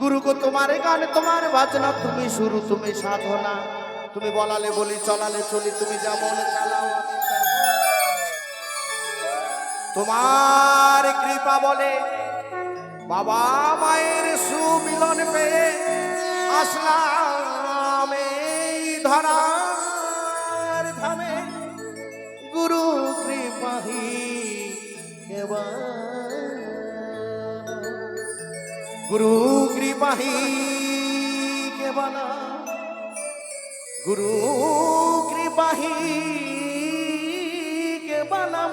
গুরু গো তোমার গান, তোমার বাজনা, তুমি শুরু, তুমি সাধনা। তুমি বলালে বলি, চলালে চলি, তুমি যেমন তোমার কৃপা বলে বাবা মায়ের সুমিলন পেয়ে আসলাম ধরা গুরু কৃপাহী কেবানা গুরু কৃপাহী কেবানাম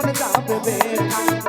মন যাবে বেখান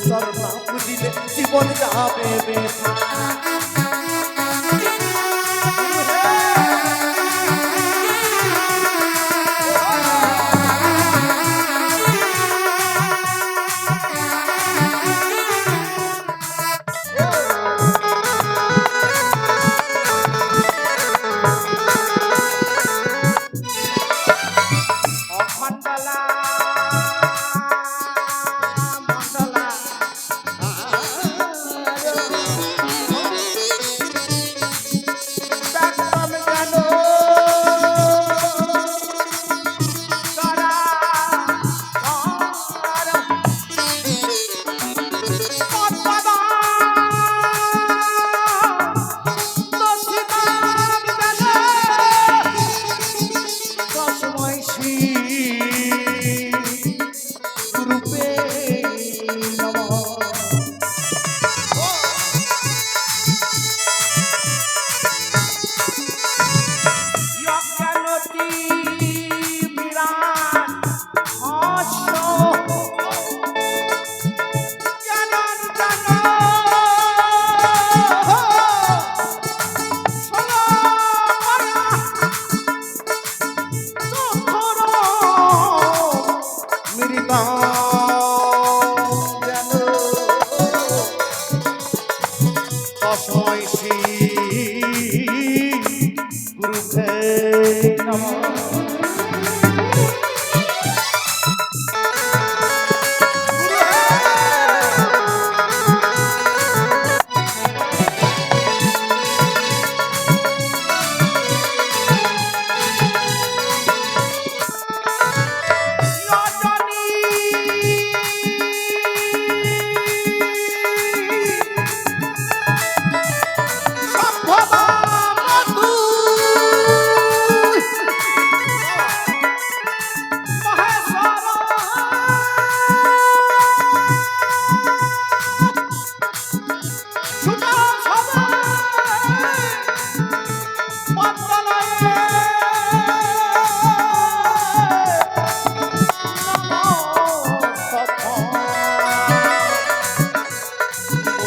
ঈশ্বর নাম দিলে জীবন যাবে বেশি।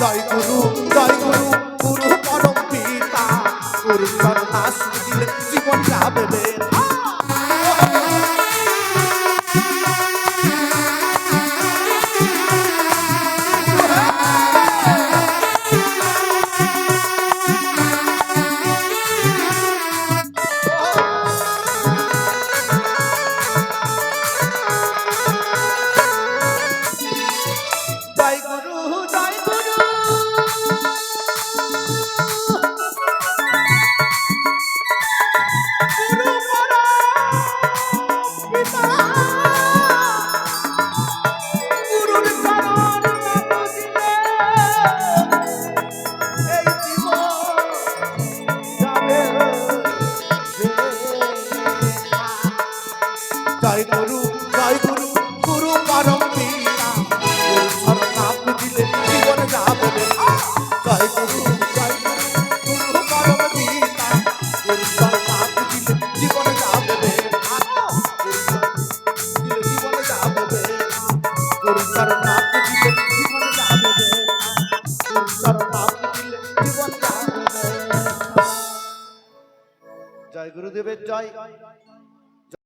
জয় গুরু জয় গুরু গুরু পরম পিতা। গুরু চরণা সুদিলে জীবন যাবে যায়